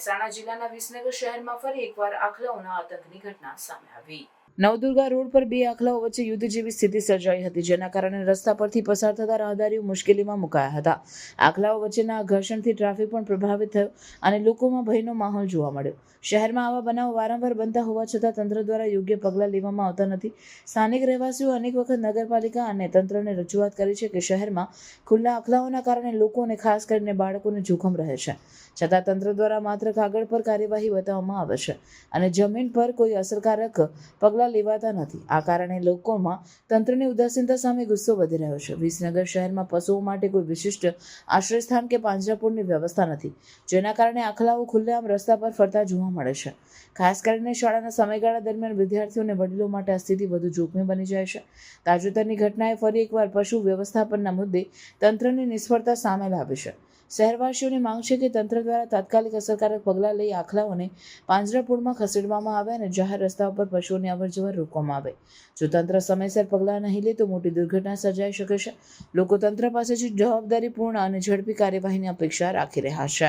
મહેસાણા જિલ્લાના વિસનગર શહેરમાં ફરી એકવાર આખલાઓના આતંકની ઘટના સામે આવી. નવદુર્ગા રોડ પર બે આખલાઓ વચ્ચે યુદ્ધ જેવી સ્થિતિ સર્જાઈ હતી, જેના કારણે રસ્તા પરથી પસાર થતા રાહદારીઓ મુશ્કેલીમાં મુકાયા હતા. આખલાઓ વચ્ચેના ઘર્ષણથી ટ્રાફિક પણ પ્રભાવિત થયો અને લોકોમાં ભયનો માહોલ જોવા મળ્યો. શહેરમાં આવા બનાવો વારંવાર બનતા હોવા છતાં તંત્ર દ્વારા યોગ્ય પગલાં લેવામાં આવતા નથી. સ્થાનિક રહેવાસીઓ અનેક વખત નગરપાલિકા અને તંત્રને રજૂઆત કરી છે કે શહેરમાં ખુલ્લા આખલાઓના કારણે લોકોને ખાસ કરીને બાળકોને જોખમ રહે છે. છતાં તંત્ર દ્વારા માત્ર કાગળ પર કાર્યવાહી બતાવવામાં આવે છે અને જમીન પર કોઈ અસરકારક પગલાં લેવાતા નથી. આ કારણે લોકોમાં તંત્રની ઉદાસીનતા સામે ગુસ્સો વધી રહ્યો છે. વિસનગર શહેરમાં પશુઓ માટે કોઈ વિશિષ્ટ આશ્રયસ્થાન કે પાંજરાપોળની વ્યવસ્થા નથી, જેના કારણે આખલાઓ ખુલ્લેઆમ રસ્તા પર ફરતા જોવા મળે છે. ખાસ કરીને શાળાના સમયગાળા દરમિયાન વિદ્યાર્થીઓ અને વડીલો માટે આ સ્થિતિ વધુ જોખમી બની જાય છે. તાજેતરની ઘટનાએ ફરી એકવાર પશુ વ્યવસ્થાપનના મુદ્દે તંત્રની નિષ્ફળતા સામે લાવી છે. શહેરવાસીઓની માંગ છે કે તંત્ર દ્વારા તાત્કાલિક અસરકારક પગલાં લઈ આખલાઓને પાંજરાપોળમાં ખસેડવામાં આવે અને જાહેર રસ્તા ઉપર પશુઓની અવરજવર રોકવામાં આવે. જો તંત્ર સમયસર પગલાં નહીં લે તો મોટી દુર્ઘટના સર્જાઈ શકે છે. લોકો તંત્ર પાસેથી જવાબદારીપૂર્ણ અને ઝડપી કાર્યવાહીની અપેક્ષા રાખી રહ્યા છે.